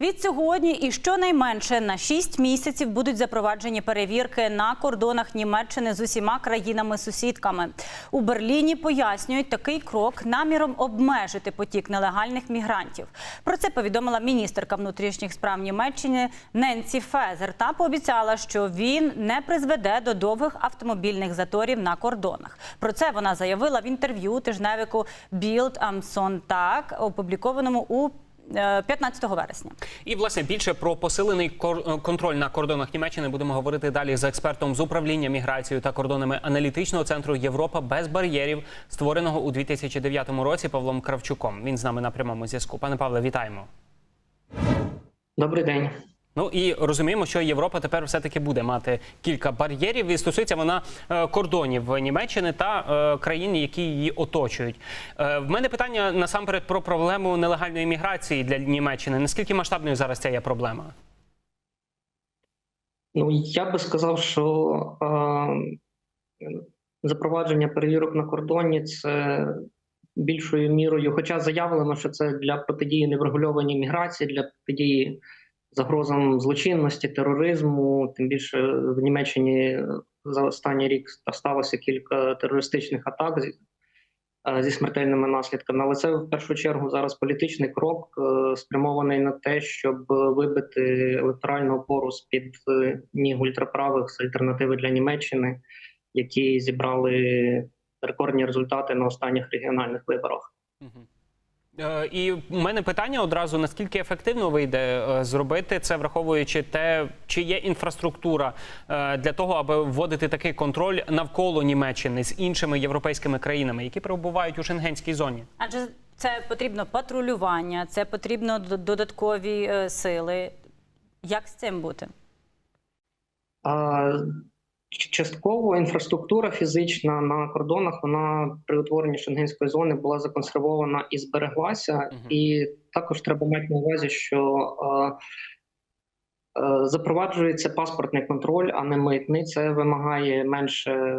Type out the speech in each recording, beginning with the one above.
Від сьогодні і щонайменше на 6 місяців будуть запроваджені перевірки на кордонах Німеччини з усіма країнами-сусідками. У Берліні пояснюють такий крок наміром обмежити потік нелегальних мігрантів. Про це повідомила міністерка внутрішніх справ Німеччини Ненсі Фезер та пообіцяла, що він не призведе до довгих автомобільних заторів на кордонах. Про це вона заявила в інтерв'ю тижневику Bild am Sonntag, опублікованому у 15 вересня. І власне більше про посилений е, контроль на кордонах Німеччини будемо говорити далі з експертом з управління міграцією та кордонами аналітичного центру Європа без бар'єрів, створеного у 2009 році Павлом Кравчуком. Він з нами на прямому зв'язку. Пане Павле, вітаємо. Добрий день. Ну і розуміємо, що Європа тепер все таки буде мати кілька бар'єрів, і стосується вона е, кордонів Німеччини та е, країн, які її оточують. Е, в мене питання насамперед про проблему нелегальної міграції для Німеччини. Наскільки масштабною зараз ця є проблема? Ну я би сказав, що е, запровадження перевірок на кордоні це більшою мірою, хоча заявлено, що це для протидії неврегульованій міграції, для протидії загрозам злочинності, тероризму. Тим більше в Німеччині за останній рік сталося кілька терористичних атак зі, е, смертельними наслідками. Але це в першу чергу зараз політичний крок, е, спрямований на те, щоб вибити електоральну опору з під ніг ультраправих з альтернативи для Німеччини, які зібрали рекордні результати на останніх регіональних виборах. Е, І в мене питання одразу: наскільки ефективно вийде е, зробити це, враховуючи те, чи є інфраструктура е, для того, аби вводити такий контроль навколо Німеччини з іншими європейськими країнами, які перебувають у шенгенській зоні? Адже це потрібно патрулювання, це потрібно додаткові сили. Як з цим бути? А, частково інфраструктура фізична на кордонах вона при утворенні шенгенської зони була законсервована і збереглася. Мгм. І також треба мати на увазі, що е, е, запроваджується паспортний контроль, а не митний. Це вимагає менше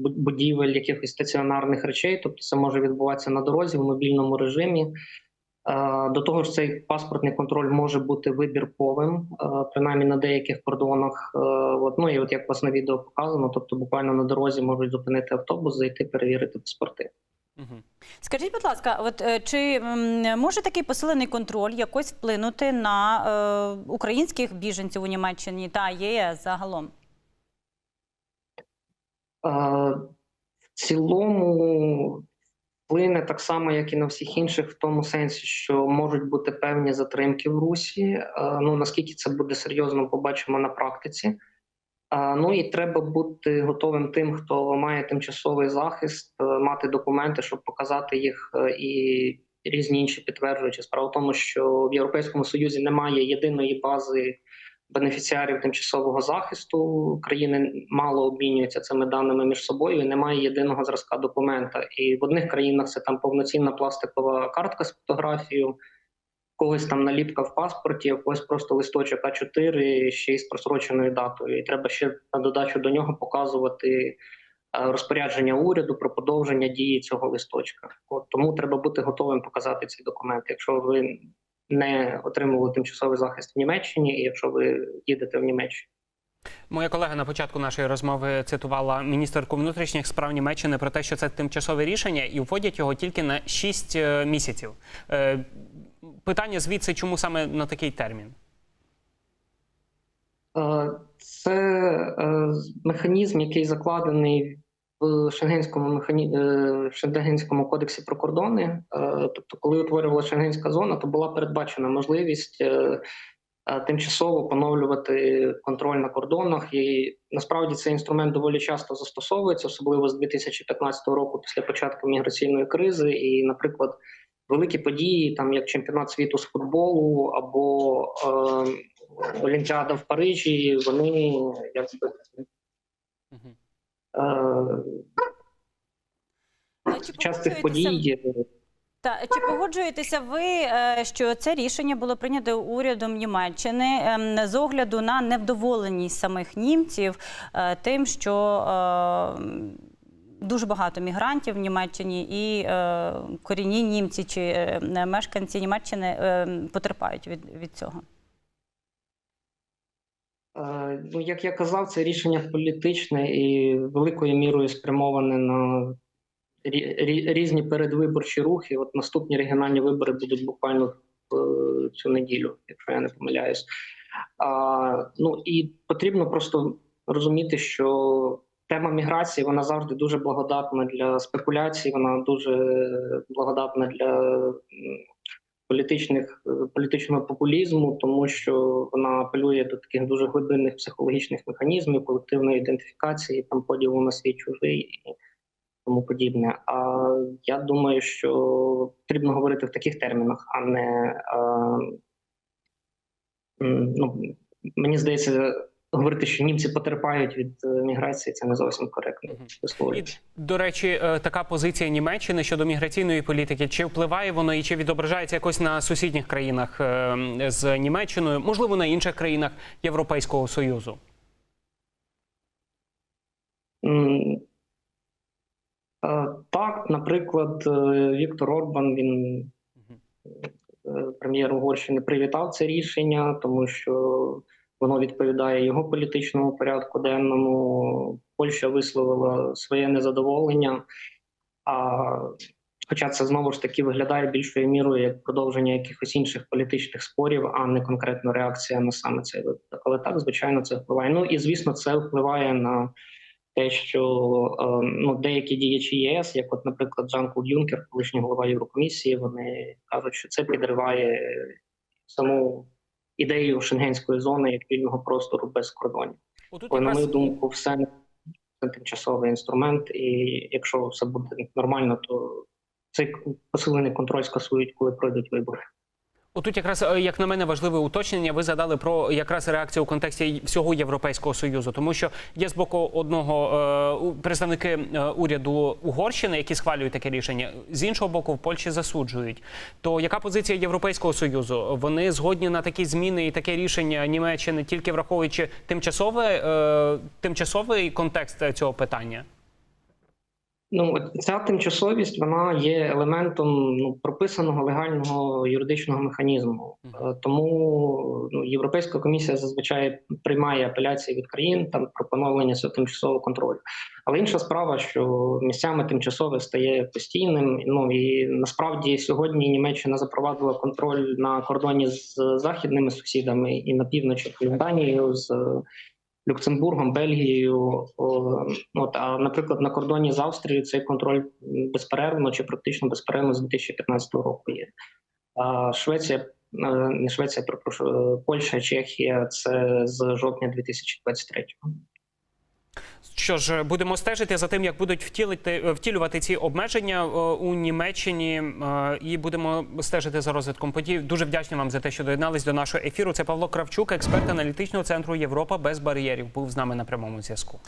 будівель, якихось стаціонарних речей. Тобто, це може відбуватися на дорозі в мобільному режимі. Е, До того ж, цей паспортний контроль може бути вибірковим, е, принаймні на деяких кордонах. Е, От, ну і от як вас на відео показано, тобто буквально на дорозі можуть зупинити автобус, зайти перевірити паспорти. Угу. Скажіть, будь ласка, от чи може такий посилений контроль якось вплинути на е, українських біженців у Німеччині та ЄС загалом? Е, В цілому вплине так само, як і на всіх інших, в тому сенсі, що можуть бути певні затримки в русі. Е, Ну наскільки це буде серйозно, побачимо на практиці. Е, Ну і треба бути готовим тим, хто має тимчасовий захист, е, мати документи, щоб показати їх, і різні інші підтверджуючі. Справа в тому, що в Європейському Союзі немає єдиної бази бенефіціарів тимчасового захисту. Країни мало обмінюються цими даними між собою. і Немає єдиного зразка документа. І в одних країнах це там повноцінна пластикова картка з фотографією, когось там наліпка в паспорті, а когось просто листочок А4 ще й з просроченою датою. І треба ще на додачу до нього показувати. е, Розпорядження уряду про подовження дії цього листочка, от тому треба бути готовим показати ці документи. Якщо ви не отримували тимчасовий захист в Німеччині, і якщо ви їдете в Німеччину. Моя колега на початку нашої розмови цитувала міністерку внутрішніх справ Німеччини про те, що це тимчасове рішення, і вводять його тільки на 6 е, місяців. Е, Питання звідси, чому саме на такий термін? Е, Це механізм, який закладений Шенгенському механі... е, Шенгенському кодексі про кордони. Е, Тобто, коли утворювалася Шенгенська зона, то була передбачена можливість е, тимчасово поновлювати контроль на кордонах. І насправді цей інструмент доволі часто застосовується, особливо з 2015 року, після початку міграційної кризи. І, наприклад, великі події, там як чемпіонат світу з футболу або е, Олімпіада в Парижі, вони якби Мгм. Е, Чи в час цих погоджуєтеся- подій Та чи погоджуєтеся ви, е, що це рішення було прийнято урядом Німеччини ем, з огляду на невдоволеність самих німців е, тим, що дуже багато мігрантів в Німеччині, і корінні німці чи мешканці Німеччини потерпають від, від цього. Ну, як я казав, це рішення політичне і великою мірою спрямоване на рі- рі- різні передвиборчі рухи. От наступні регіональні вибори будуть буквально е, цю неділю, якщо я не помиляюсь. А, ну і потрібно просто розуміти, що тема міграції вона завжди дуже благодатна для спекуляцій, вона дуже благодатна для політичних е, політичного популізму, тому що вона апелює до таких дуже глибинних психологічних механізмів, колективної ідентифікації, там поділу на свій чужий і тому подібне. А я думаю, що потрібно говорити в таких термінах, а не а, ну мені здається. Говорити, що німці потерпають від е, міграції, це не зовсім коректно. І, до речі, е, така позиція Німеччини щодо міграційної політики, чи впливає воно і чи відображається якось на сусідніх країнах е, з Німеччиною, можливо, на інших країнах Європейського Союзу? Так, наприклад, Віктор Орбан, він прем'єр Угорщини, привітав це рішення, тому що воно відповідає його політичному порядку денному. Польща висловила своє незадоволення. А хоча це знову ж таки виглядає більшою мірою як продовження якихось інших політичних спорів, а не конкретно реакція на саме цей випадок. Але так, звичайно, це впливає. Ну і звісно, це впливає на те, що е, ну деякі діячі ЄС, як, от, наприклад, Жан-Клод Юнкер, колишній голова Єврокомісії, вони кажуть, що це підриває саму ідею шенгенської зони як вільного простору без кордонів. Бо, на мою думку, все це тимчасовий інструмент, і якщо все буде нормально, то цей посилений контроль скасують, коли пройдуть вибори. Отут якраз, е, як на мене, важливе уточнення. Ви задали про якраз реакцію у контексті всього Європейського союзу, тому що є з боку одного е, представники е, уряду Угорщини, які схвалюють таке рішення, з іншого боку, в Польщі засуджують. То яка позиція Європейського союзу? Вони згодні на такі зміни і таке рішення Німеччини, тільки враховуючи тимчасове тимчасовий контекст цього питання? Ну ця тимчасовість вона є елементом ну прописаного легального юридичного механізму. Е, Тому ну, Європейська комісія зазвичай приймає апеляції від країн там про поновлення цього тимчасового контролю. Але інша справа, що місцями тимчасове стає постійним. Ну і насправді сьогодні Німеччина запровадила контроль на кордоні з західними сусідами і на півночі Данією з Люксембургом, Бельгією. От, а, наприклад, на кордоні з Австрією цей контроль безперервно чи практично безперервно з 2015 року є. А Швеція, е, не Швеція, перепрошую, Польща, Чехія це з жовтня 2023. Що ж, будемо стежити за тим, як будуть втілити втілювати ці обмеження е, у Німеччині, е, і будемо стежити за розвитком подій. Дуже вдячні вам за те, що доєднались до нашого ефіру. Це Павло Кравчук, експерт аналітичного центру Європа без бар'єрів. Був з нами на прямому зв'язку.